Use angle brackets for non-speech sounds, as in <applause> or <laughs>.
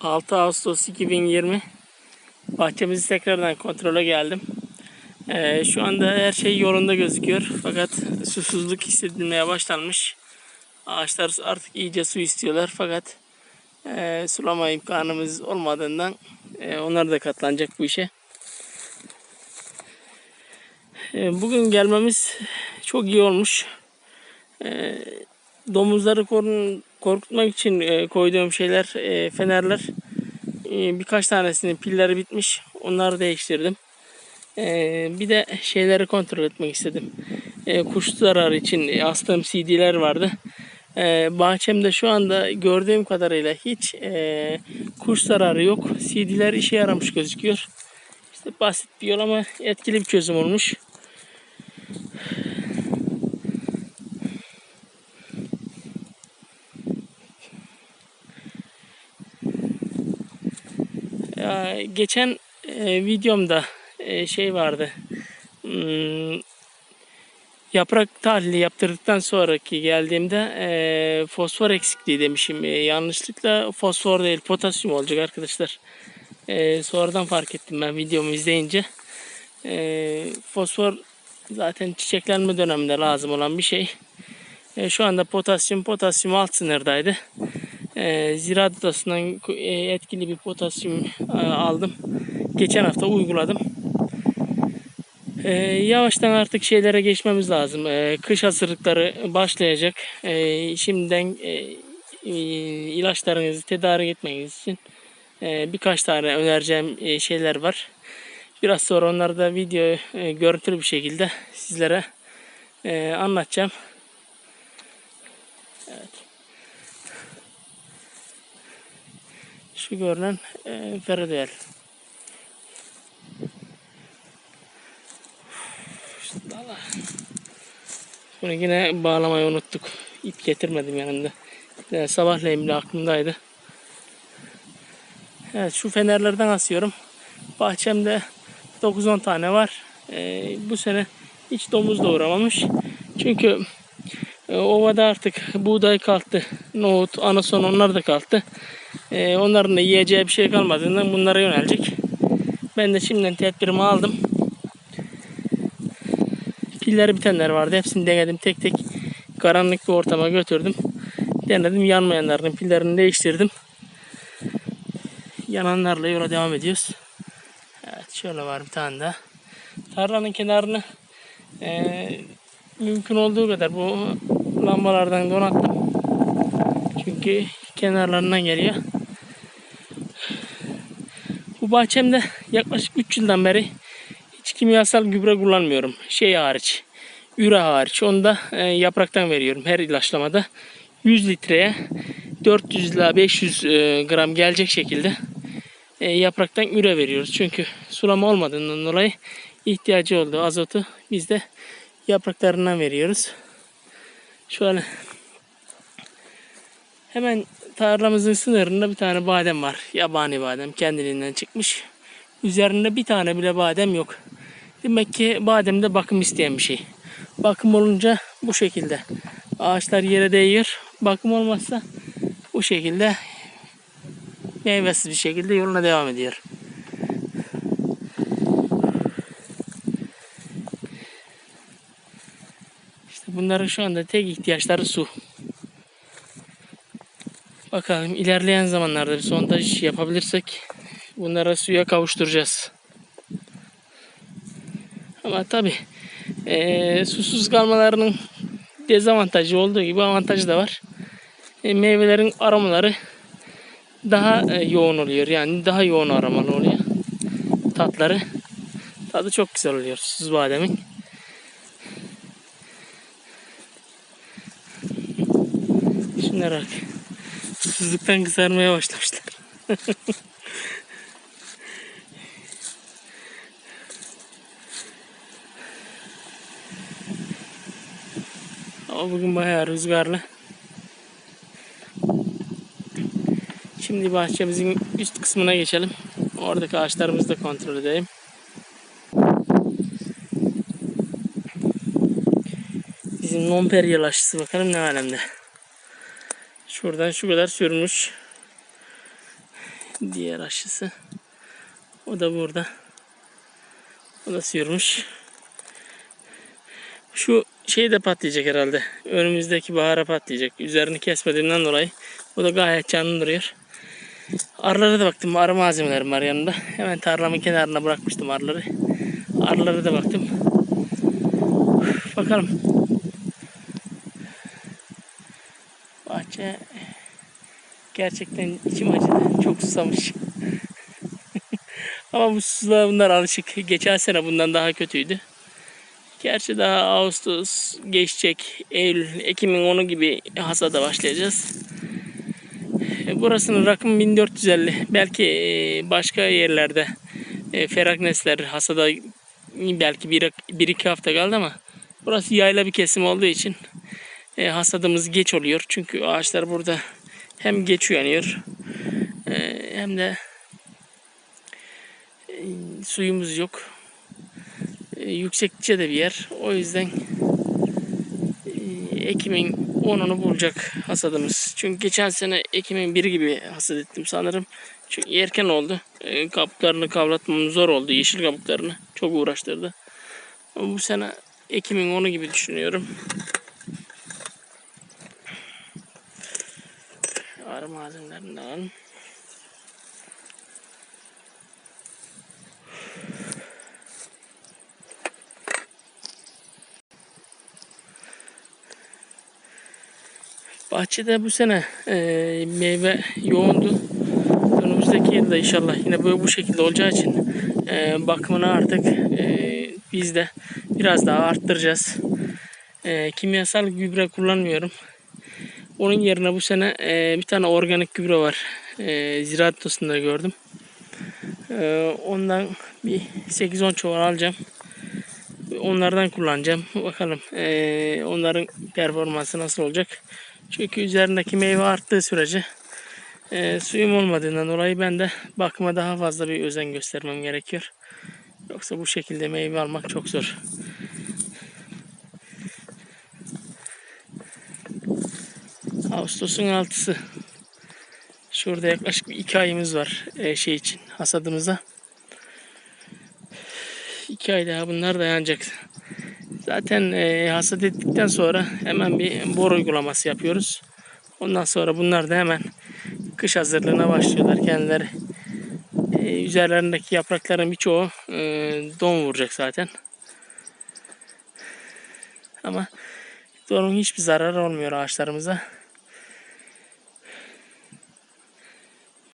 6 Ağustos 2020 bahçemizi tekrardan kontrole geldim. Ee, şu anda her şey yolunda gözüküyor fakat susuzluk hissedilmeye başlanmış. Ağaçlar artık iyice su istiyorlar fakat e, sulama imkanımız olmadığından e, onlar da katlanacak bu işe. E, bugün gelmemiz çok iyi olmuş. E, domuzları korun, korkutmak için e, koyduğum şeyler e, fenerler. E, birkaç tanesinin pilleri bitmiş. Onları değiştirdim. E, bir de şeyleri kontrol etmek istedim. E, kuş zararı için astığım CD'ler vardı. E, bahçemde şu anda gördüğüm kadarıyla hiç e, kuş zararı yok. CD'ler işe yaramış gözüküyor. İşte basit bir yol ama etkili bir çözüm olmuş. Ya, geçen e, videomda e, şey vardı. Hmm, yaprak tahlili yaptırdıktan sonraki geldiğimde e, fosfor eksikliği demişim. E, yanlışlıkla fosfor değil potasyum olacak arkadaşlar. E, sonradan fark ettim ben videomu izleyince. E, fosfor zaten çiçeklenme döneminde lazım olan bir şey. E, şu anda potasyum potasyum alt sınırdaydı. E, ziraat odasından e, etkili bir potasyum e, aldım. Geçen hafta uyguladım. E, yavaştan artık şeylere geçmemiz lazım. E, kış hazırlıkları başlayacak. Şimdiden e, ilaçlarınızı tedarik etmeniz için birkaç tane önereceğim şeyler var. Biraz sonra onları da video görüntülü bir şekilde sizlere e, anlatacağım. Evet. Şu görünen e, Feridel. Bunu yine bağlamayı unuttuk. İp getirmedim yanımda. Yani sabahleyin bile aklımdaydı. Evet şu fenerlerden asıyorum. Bahçemde 9-10 tane var. Ee, bu sene hiç domuz da uğramamış. Çünkü e, ovada artık buğday kalktı. Nohut, anason onlar da kalktı. Ee, onların da yiyeceği bir şey kalmadığından bunlara yönelecek. Ben de şimdiden tedbirimi aldım. Pilleri bitenler vardı. Hepsini denedim tek tek. Karanlık bir ortama götürdüm. Denedim yanmayanların pillerini değiştirdim. Yananlarla yola devam ediyoruz. Evet şöyle var bir tane daha. Tarlanın kenarını eee, mümkün olduğu kadar bu lambalardan donattım. Çünkü kenarlarından geliyor. Bu bahçemde yaklaşık 3 yıldan beri hiç kimyasal gübre kullanmıyorum. Şey hariç, üre hariç. Onu da e, yapraktan veriyorum her ilaçlamada. 100 litreye 400 ila 500 e, gram gelecek şekilde e, yapraktan üre veriyoruz. Çünkü sulama olmadığından dolayı ihtiyacı olduğu azotu biz de yapraklarından veriyoruz. Şöyle hemen tarlamızın sınırında bir tane badem var. Yabani badem kendiliğinden çıkmış. Üzerinde bir tane bile badem yok. Demek ki badem de bakım isteyen bir şey. Bakım olunca bu şekilde. Ağaçlar yere değiyor. Bakım olmazsa bu şekilde meyvesiz bir şekilde yoluna devam ediyor. İşte bunların şu anda tek ihtiyaçları su. Bakalım ilerleyen zamanlarda bir sondaj yapabilirsek bunlara suya kavuşturacağız. Ama tabi susuz kalmalarının dezavantajı olduğu gibi avantajı da var. E, meyvelerin aromaları daha e, yoğun oluyor. Yani daha yoğun aromalı oluyor. Tatları. Tadı çok güzel oluyor susuz bademin. Şunlara bak. Susuzluktan kızarmaya başlamışlar. <laughs> Ama bugün bayağı rüzgarlı. Şimdi bahçemizin üst kısmına geçelim. Oradaki ağaçlarımızı da kontrol edelim. Bizim Montpellier aşısı bakalım ne alemde. Şuradan şu kadar sürmüş. Diğer aşısı. O da burada. O da sürmüş. Şu şey de patlayacak herhalde. Önümüzdeki bahara patlayacak. Üzerini kesmediğimden dolayı. O da gayet canlı duruyor. Arılara da baktım. Arı malzemelerim var yanında. Hemen tarlamın kenarına bırakmıştım arıları. Arılara da baktım. Bakalım. Bahçe gerçekten içim acıdı. Çok susamış. <laughs> Ama bu susuzluğa bunlar alışık. Geçen sene bundan daha kötüydü. Gerçi daha Ağustos geçecek. Eylül, Ekim'in 10'u gibi hasada başlayacağız. E, Burasının rakımı 1450. Belki e, başka yerlerde e, Ferak Nesler hasada belki bir, bir iki hafta kaldı ama burası yayla bir kesim olduğu için e, hasadımız geç oluyor. Çünkü ağaçlar burada hem geç uyanıyor e, hem de e, suyumuz yok. E, yüksekçe de bir yer. O yüzden e, Ekim'in 10'unu bulacak hasadımız. Çünkü geçen sene Ekim'in 1 gibi hasat ettim sanırım. Çünkü erken oldu. E, kabuklarını kavratmam zor oldu. Yeşil kabuklarını. Çok uğraştırdı. Ama bu sene Ekim'in 10'u gibi düşünüyorum. De alalım. Bahçede bu sene e, meyve yoğundu. Önümüzdeki yılda inşallah yine böyle bu şekilde olacağı için e, bakımını artık e, biz de biraz daha arttıracağız. E, kimyasal gübre kullanmıyorum. Onun yerine bu sene e, bir tane organik gübre var. E, Ziraat Dostu'nda gördüm. E, ondan bir 8-10 çuval alacağım. Onlardan kullanacağım. Bakalım e, onların performansı nasıl olacak. Çünkü üzerindeki meyve arttığı sürece e, suyum olmadığından dolayı ben de bakıma daha fazla bir özen göstermem gerekiyor. Yoksa bu şekilde meyve almak çok zor. Ağustos'un 6'sı. Şurada yaklaşık bir iki ayımız var e, şey için hasadımıza. İki ay daha bunlar dayanacak. Zaten e, hasat ettikten sonra hemen bir bor uygulaması yapıyoruz. Ondan sonra bunlar da hemen kış hazırlığına başlıyorlar kendileri. E, üzerlerindeki yaprakların birçoğu don vuracak zaten. Ama donun hiçbir zararı olmuyor ağaçlarımıza.